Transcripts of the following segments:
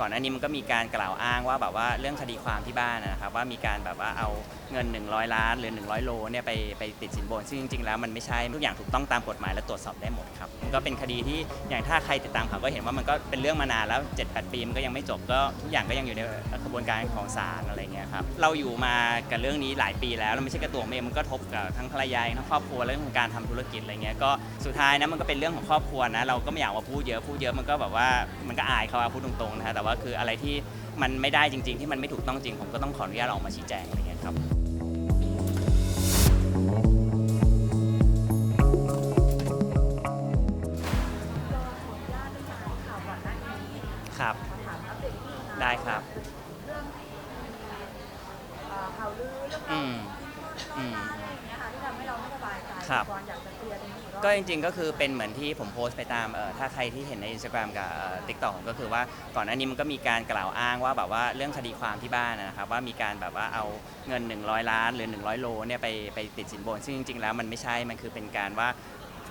ก่อนหน้านี้มันก็มีการกล่าวอ้างว่าแบบว่าเรื่องคดีความที่บ้านนะครับว่ามีการแบบว่าเอาเงิน 100 ล้านหรือ 100 โลเนี่ยไปไปติดสินบน ซึ่งจริงๆแล้วมันไม่ใช่ทุกอย่างถูกต้องตามกฎหมายและตรวจสอบได้หมดครับมันก็เป็นคดีที่อย่างถ้าใครติดตามข่าวก็เห็นว่ามันก็เป็นเรื่องมานานแล้ว 7-8 ปีมันก็ยังไม่จบก็ทุกอย่างก็ยังอยู่ในกระบวนการของศาลอะไรเงี้ยครับเราอยู่มากับเรื่องนี้หลายปีแล้วแล้วไม่ใช่แค่ตัวผมเองมันก็ทบกับทั้งภรรยาทั้งครอบครัวเรื่องของการทำธุรกิจอะไรเงี้ยก็สุดท้ายนะมันก็เป็นเรื่องของครอบครัวนะเราก็ไม่อยากว่าพูดเยอะพูดเยอะมันก็แบบว่ามันก็อายเขาพูดตรงๆนะฮะแต่ว่าคืออะไรที่มันไม่ได้จริง ๆ ที่มันไม่ถูกต้องจริง ผมก็ต้องขออนุญาตออกมาชี้แจงอะไรเงี้ยครับครับ ได้ครับข่าวลือเรื่องอืม อืม อะไรอย่างเงี้ยค่ะที่ทำให้เราไม่สบายใจครับ ก่อนอยากจะเคลียร์ตรงนี้อีรอบก็จริงๆก็คือเป็นเหมือนที่ผมโพสต์ไปตามเอ่อถ้าใครที่เห็นใน Instagram กับทิกตอกก็คือว่าก่อนหน้านี้มันก็มีการกล่าวอ้างว่าแบบว่าเรื่องคดีความที่บ้านนะครับ ว่ามีการแบบว่าเอาเงิน 100 ล้านหรือ 100 โลเนี่ยไปไปติดสินบน ซึ่งจริงๆแล้วมันไม่ใช่มันคือเป็นการว่า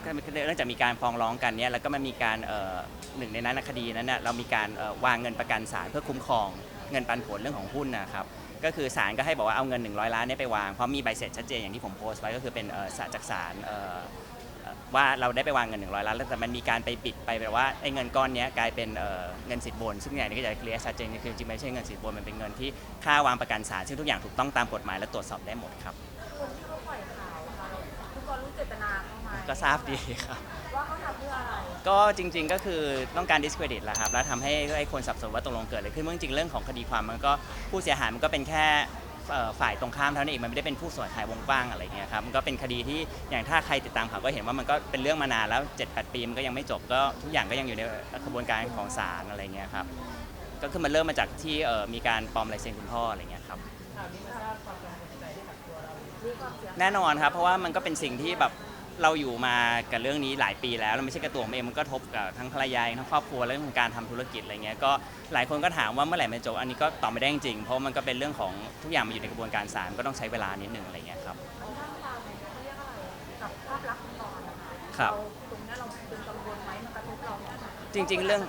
ก็เนื่องจากมีการฟ้องร้องกันเนี่ยแล้วก็มันมีการเอ่อหนึ่งในนั้นนะคดีนั้นเน่ยเรามีการเอ่อวางเงินประกันศาลเพื่อคุ้มครอง เงินปันผลเรื่องของหุ้นนะครับก็คือศาลก็ให้บอกว่าเอาเงิน 100 ล้านเนี่ยไปวางเพราะมีใบเสร็จชัดเจนอย่างที่ผมโพสต์ไว้ก็คือเป็นเอ่อจากศาลเอ่อว่าเราได้ไปวางเงิน 100 ล้านแล้วแต่มันมีการไปปิดไปแบบว่าไอ้เงินก้อนเนี้ยกลายเป็นเอ่อเงินสินบน ซึ่งอย่างนี้ก็จะเคลียร์ชัดเจนคือจริงๆไม่ใช่เงินสินบนมันเป็นเงินที่ค่าวางประกันศาลซึ่งทุกอย่างถูกต้องตามกฎหมายและตรวจสอบได้หมดครับคนที่เขาปล่อยข่าวค่ะคุณกรรู้เจตนาเขาไหมก็ทราบดีครับว่าเขา ก็จริง ๆ ก็คือต้องการ discredit แหละครับ แล้วทำให้ให้คนสับสนว่าตกลงเกิดอะไรขึ้นเมื่อจริงๆเรื่องของคดีความมันก็ผู้เสียหายมันก็เป็นแค่เอ่อฝ่ายตรงข้ามเท่านั้นเองมันไม่ได้เป็นผู้เสียหายวงกว้างอะไรเงี้ยครับมันก็เป็นคดีที่อย่างถ้าใครติดตามข่าวก็เห็นว่ามันก็เป็นเรื่องมานานแล้ว 7-8 ปีมันก็ยังไม่จบก็ทุกอย่างก็ยังอยู่ในกระบวนการของศาลอะไรเงี้ยครับก็คือมันเริ่มมาจากที่เอ่อมีการปลอมลายเซ็นคุณพ่ออะไรเงี้ยครับมีความเสียหายแน่นอนครับ เพราะว่ามันก็เป็นสิ่งที่แบบ เราอยู่มากับเรื่องนี้หลายปีแล้วแล้วไม่ใช่แค่ตัวผมเองมันก็ทบกับทั้งภรรยาทั้งครอบครัวเรื่องของการทำธุรกิจอะไรเงี้ยก็หลายคนก็ถามว่าเมื่อไหร่มันจะจบอันนี้ก็ตอบไม่ได้จริงๆเพราะมันก็เป็นเรื่องของทุกอย่างมันอยู่ในกระบวนการศาลก็ต้องใช้เวลานิดนึงอะไรเงี้ยครับข้างเราเขาเรียกอะไรกับภาพลักษณ์คุณกรนะคะครับ เราตรงเนี้ยเราเป็นกังวลไหมมันกระทบเราไหมจริงๆเรื่อง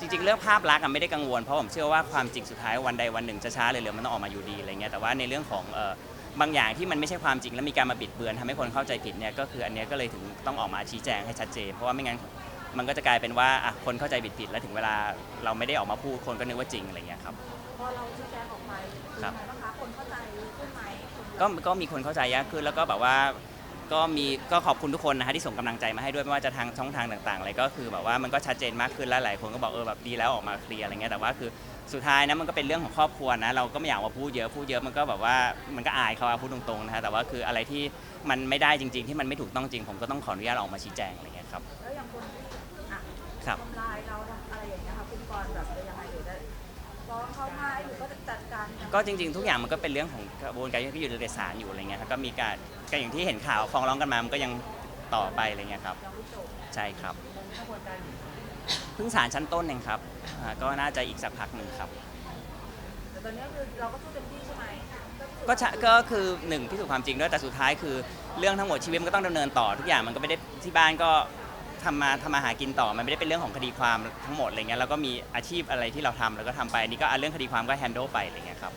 จริงๆ เรื่องภาพลักษณ์อะไม่ได้กังวลเพราะผมเชื่อว่าความจริงสุดท้ายวันใดวันหนึ่งจะช้าหรือเร็วมันต้องออกมาอยู่ดีอะไรเงี้ยแต่ว่าในเรื่องของเอ่อ บางอย่างที่มันไม่ใช่ความจริง แล้วมีการมาบิดเบือนทำให้คนเข้าใจผิดเนี่ยก็คืออันเนี้ยก็เลยถึงต้องออกมาชี้แจงให้ชัดเจน เพราะว่าไม่งั้นมันก็จะกลายเป็นว่าอะคนเข้าใจผิดๆแล้วถึงเวลาเราไม่ได้ออกมาพูดคนก็นึกว่าจริงอะไรเงี้ยครับพอเราชี้แจงออกไปเป็นครับไงบ้างคะคนเข้าใจขึ้นไหมคนก็ก็มีคนเข้าใจยากขึ้นแล้วก็แบบว่า ก็มีก็ขอบคุณทุกคนนะฮะที่ส่งกำลังใจมาให้ด้วยไม่ว่าจะทางช่องทางต่างๆอะไรก็คือแบบว่ามันก็ชัดเจนมากขึ้นแล้วหลายคนก็บอกเออแบบดีแล้วออกมาเคลียร์อะไรเงี้ยแต่ว่าคือสุดท้ายนะมันก็เป็นเรื่องของครอบครัวนะเราก็ไม่อยากว่าพูดเยอะพูดเยอะมันก็แบบว่ามันก็อายเขาอะพูดตรงๆนะฮะแต่ว่าคืออะไรที่มันไม่ได้จริง ๆ ที่มันไม่ถูกต้องจริงผมก็ต้องขออนุญาตออกมาชี้แจงอะไรเงี้ยครับแล้วอย่างคนที่อะครับ ทำลายเราทำอะไรอย่างเงี้ยค่ะคุณ ก็จริงๆ ทุกอย่างมันก็เป็นเรื่องของกระบวนการที่อยู่ในศาลอยู่อะไรเงี้ยครับก็มีการก็อย่างที่เห็นข่าวฟ้องร้องกันมามันก็ยังต่อไปอะไรเงี้ยครับใช่ครับเพิ่งศาลชั้นต้นเองครับอ่าก็น่าจะอีกสักพักหนึ่งครับ แต่ตอนนี้คือเราก็สู้เต็มที่ใช่ไหมก็ชะก็คือหนึ่งพิสูจน์ความจริงด้วยแต่สุดท้ายคือเรื่องทั้งหมดชีวิตมันก็ต้องดำเนินต่อทุกอย่างมันก็ไม่ได้ที่บ้านก็ ทำมาทำมาหากินต่อมันไม่ได้เป็นเรื่องของคดีความทั้งหมดอะไรเงี้ยแล้วก็มีอาชีพอะไรที่เราทำแล้วก็ทำไปอันนี้ก็อะเรื่องคดีความก็แฮนด์ลไปอะไรเงี้ยครับ